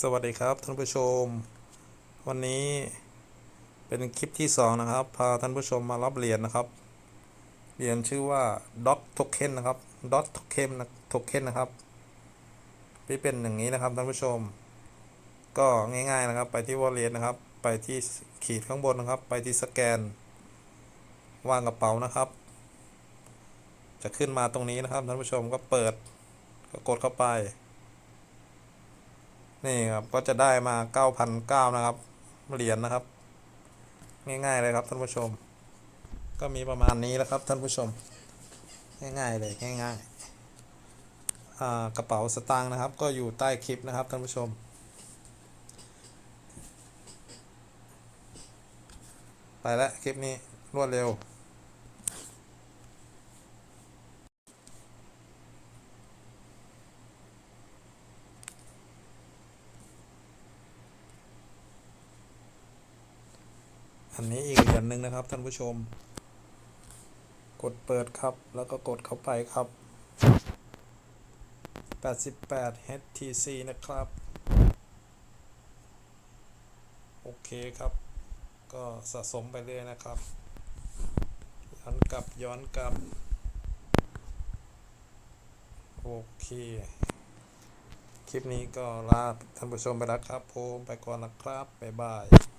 สวัสดีครับท่านผู้ชม วันนี้เป็นคลิปที่สองนะครับ พาท่านผู้ชมมารับเหรียญนะครับเหรียญชื่อว่า dot token นะครับ dot token นะ token นะครับที่เป็นอย่างนี้นะครับท่านผู้ชม ก็ง่ายๆนะครับ ไปที่ wallet นะครับ ไปที่ขีดข้างบนนะครับ ไปที่สแกน วางกระเป๋านะครับ จะขึ้นมาตรงนี้นะครับท่านผู้ชมก็เปิดก็กดเข้าไป นี่ครับก็จะได้มา9,009นะครับเหรียญนะครับ ง่ายๆเลยครับท่านผู้ชม ก็มีประมาณนี้แล้วครับท่านผู้ชม ง่ายๆเลยง่ายๆอ่ากระเป๋าสตางค์นะครับ ก็อยู่ใต้คลิปนะครับท่านผู้ชมไปแล้วคลิปนี้รวดเร็ว อันนี้อีกเหรียญหนึ่งนะครับท่านผู้ชม กดเปิดครับ แล้วก็กดเข้าไปครับ 88 HTC นะครับ โอเคครับ ก็สะสมไปเรื่อยนะครับ ย้อนกลับย้อนกลับ โอเค คลิปนี้ก็ลาท่านผู้ชมไปแล้วครับผมไปก่อนนะครับ บ๊ายบาย